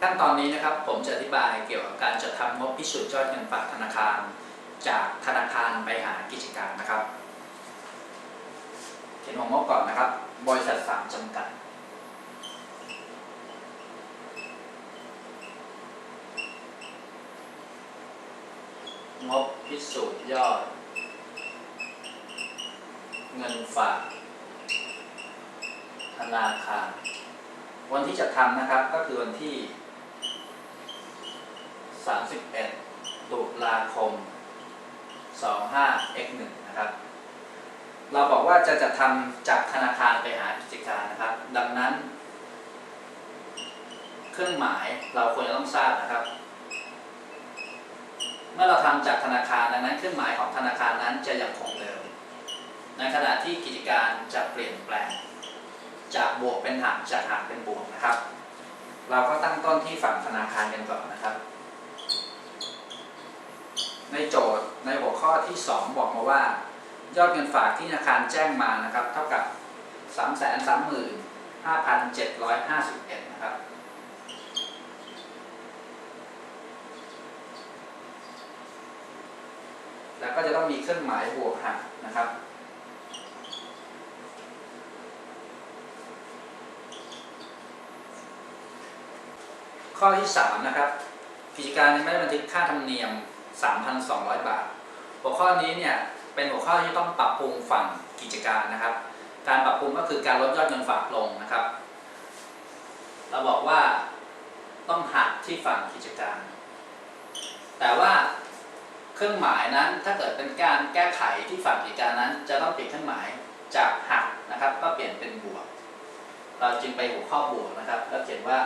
ขั้นตอนนี้นะครับผมจะอธิบายเกี่ยวกับการจัดทำงบพิสูจน์ยอดเงินฝากธนาคาร จากธนาคารไปหากิจการนะครับเขียนหัวงบก่อนนะครับ บริษัทสามจำกัด งบพิสูจน์ยอด เงินฝาก ธนาคารวันที่จะทำนะครับก็คือวันที่ 31 ตุลาคม 25 x 1 นะครับ เราบอกว่าจะจะทำจากธนาคารไปหากิจการนะครับ ดังนั้น เครื่องหมายเราควรจะต้องทราบนะครับ เมื่อเราทำจากธนาคารดังนั้น เครื่องหมายของธนาคารนั้นจะยังคงเดิม ในขณะที่กิจการจะเปลี่ยนแปลง จากบวกเป็นหักจากหักเป็นบวกนะครับ เราก็ตั้งต้นที่ฝั่งธนาคารกันก่อนนะครับ ในโจทย์ในหัวข้อ ที่ 2 บอกมาว่า ยอดเงินฝากที่ธนาคารแจ้งมานะครับ เท่ากับ 3 3 5 7 5 1 นะครับ แล้วก็จะต้องมีเครื่องหมายบวกหักนะครับข้อที่ 3 นะครับ กิจการไม่ได้บันทึกค่าธรรมเนียม 3,200 บาท หัวข้อนี้เนี่ยเป็นหัวข้อที่ต้องปรับปรุงฝั่งกิจการนะครับ การปรับปรุงก็คือการลดยอดเงินฝากลงนะครับ เราบอกว่าต้องหักที่ฝั่งกิจการ แต่ว่าเครื่องหมายนั้นถ้าเกิดเป็นการแก้ไขที่ฝั่งกิจการนั้น จะต้องเปลี่ยนเครื่องหมายจากหักนะครับ ก็เปลี่ยนเป็นบวก เราจึงไปหัวข้อบวกนะครับ แล้วเขียนว่า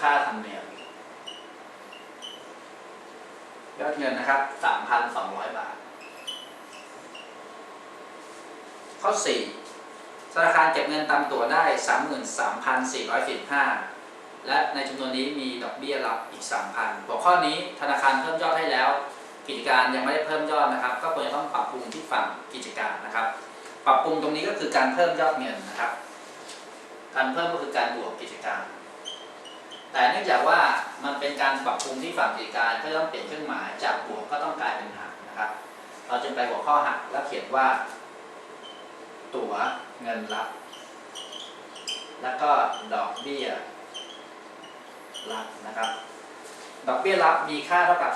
ค่าธรรมเนียม ยอดเงินนะครับ 3,200 บาท ข้อ 4 ธนาคารเก็บเงินตามตั๋วได้ 33,445 และในจำนวนนี้มีดอกเบี้ยรับอีก 3,000 หัวข้อนี้ธนาคารเพิ่มยอดให้แล้ว กิจการยังไม่ได้เพิ่มยอดนะครับ ก็ควรจะต้องปรับปรุงที่ฝั่งกิจการนะครับ ปรับปรุงตรงนี้ก็คือการเพิ่มยอดเงินนะครับ การเพิ่มก็คือการบวกกิจการ แต่เนื่องจากว่ามันเป็นการปรับปรุงที่ฝั่งกิจการก็ต้องเปลี่ยนเครื่องหมายจากบวกก็ต้องกลายเป็นหักนะครับ เราจึงไปหัวข้อหักแล้วเขียนว่า ตั๋วเงินรับ แล้วก็ดอกเบี้ยรับนะครับ ดอกเบี้ยรับมีค่าเท่ากับ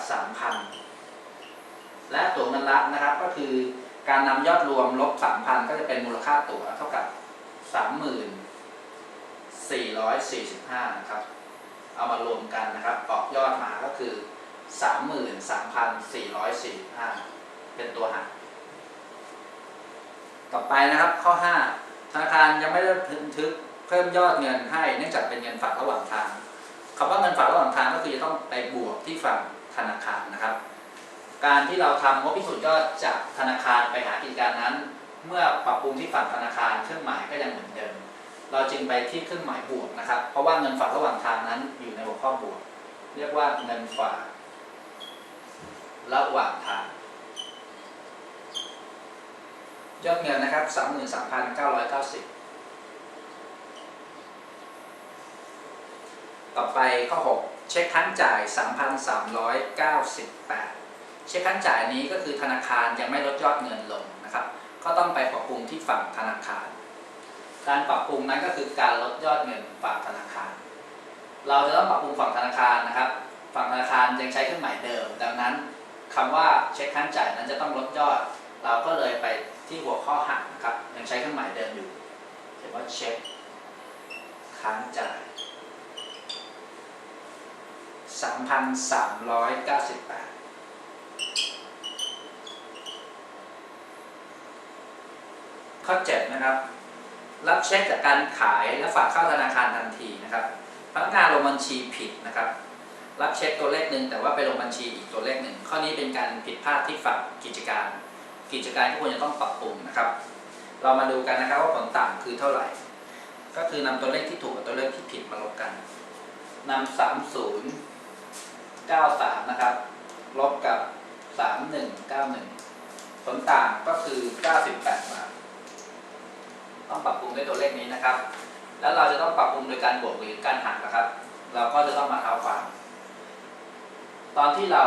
3,000 และตั๋วเงินรับนะครับก็คือการนำยอดรวมลบ 3,000 ก็จะเป็นมูลค่าตั๋วเท่ากับ 30,445 นะครับ เอามารวมกันนะครับออกยอดมาก็คือ 33,445 เป็นตัวหักต่อไปนะครับข้อ 5 ธนาคารยังไม่ได้บันทึกเพิ่มยอดเงินให้เนื่องจากเป็นเงินฝากระหว่างทางคำว่าเงินฝากระหว่างทางก็คือจะต้องไปบวกที่ฝั่งธนาคารนะครับ การที่เราทำงบพิสูจน์ยอดจากธนาคารไปหากิจการนั้น เมื่อปรับปรุงที่ฝั่งธนาคารเครื่องหมายก็ยังเหมือนเดิม เราจึงไปที่เครื่องหมายบวกนะครับ เพราะว่าเงินฝากระหว่างทางนั้นอยู่ในหัวข้อบวก เรียกว่าเงินฝากระหว่างทางยอดเงินนะครับ 33,990 ต่อไปข้อ 6 เช็คค้างจ่าย 3,398 เช็คค้างจ่ายนี้ก็คือธนาคารยังไม่ลดยอดเงินลงนะครับ ก็ต้องไปปรับปรุงที่ฝั่งธนาคาร การปรับปรุงนั้นก็คือการลดยอดเงินฝากธนาคาร เราจะต้องปรับปรุงฝั่งธนาคารนะครับ ฝั่งธนาคารยังใช้เครื่องหมายเดิม ดังนั้นคำว่าเช็คค้างจ่ายนั้นจะต้องลดยอด เราก็เลยไปที่หัวข้อหักนะครับ ยังใช้เครื่องหมายเดิมอยู่เขียนว่าเช็คค้างจ่าย3,398ข้อ7นะครับ รับเช็คจากการขายและฝากเข้าธนาคารทันทีนะครับพนักงานลงบัญชีผิดนะครับ รับเช็คตัวเลขหนึ่งแต่ว่าไปลงบัญชีอีกตัวเลขหนึ่งข้อนี้เป็นการผิดพลาดที่ฝั่งกิจการ กิจการที่ควรจะต้องปรับปรุงนะครับ เรามาดูกันนะครับว่าผลต่างคือเท่าไหร่ ก็คือนำตัวเลขที่ถูกกับตัวเลขที่ผิดมาลบกันนำสามศูนย์เก้าสามนะครับลบกับสามหนึ่งเก้าหนึ่งผลต่างก็คือเก้าสิบแปดบาท ต้องปรับปรุงด้วยตัวเลขนี้นะครับ แล้วเราจะต้องปรับปรุงโดยการบวกหรือการหักนะครับ เราก็จะต้องมาเท้าความ ตอนที่เรา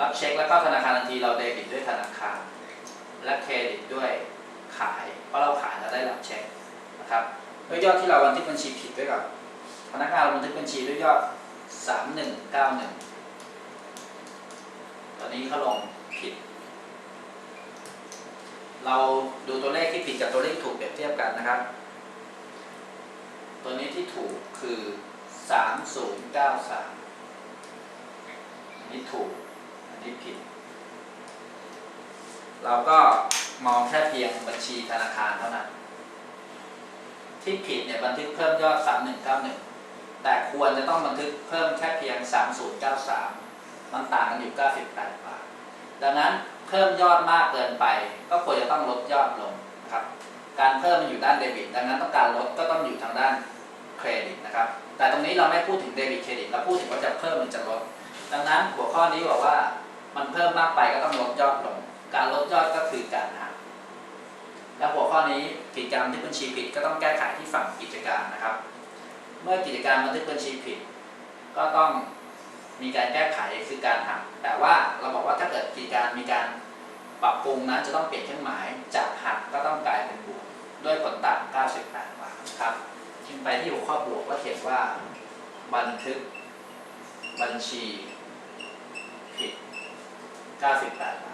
รับเช็คแล้วก็ธนาคารทันทีเราเดบิตด้วยธนาคารและเครดิตด้วยขายเพราะเราขายเราได้รับเช็คนะครับด้วยยอดที่เราบันทึกบัญชีผิดด้วยกับพนักงานเราบันทึกบัญชีด้วยยอด 3191 ตอนนี้เขาลงผิด เราดูตัวเลขที่ผิดกับตัวเลขถูกเปรียบเทียบกันนะครับ ตัวนี้ที่ถูกคือ3093อันนี้ถูก อันนี้ผิด เราก็มองแค่เพียงบัญชีธนาคารเท่านั้น ที่ผิดเนี่ยบันทึกเพิ่มยอด3191แต่ควรจะต้องบันทึกเพิ่มแค่เพียง 3093 มันต่างกันอยู่ 98 บาท ดังนั้น พิ่มยอดมากเกินไป ก็ควรจะต้องลดยอดลงนะครับ การเพิ่มมันอยู่ด้านเดบิต ดังนั้นต้องการลดก็ต้องอยู่ทางด้านเครดิตนะครับ แต่ตรงนี้เราไม่พูดถึงเดบิตเครดิต เราพูดถึงว่าจะเพิ่มหรือจะลด ดังนั้นหัวข้อนี้บอกว่ามันเพิ่มมากไปก็ต้องลดยอดลง การลดยอดก็คือการหักและหัวข้อนี้กิจการบันทึกบัญชีผิดก็ต้องแก้ไขที่ฝั่งกิจการนะครับ เมื่อกิจการบันทึกบัญชีผิด ก็ต้องมีการแก้ไขคือการหัก แต่ว่าเราบอกว่าถ้าเกิดกิจการมีการ ปรับปรุงนะจะต้องเปลี่ยนเครื่องหมายจากหักก็ต้องกลายเป็นบวกด้วยผลต่าง 98 บาทครับขึ้นไปที่หัวข้อบวกก็เขียนว่า บันทึก บัญชี ผิด 98 บาท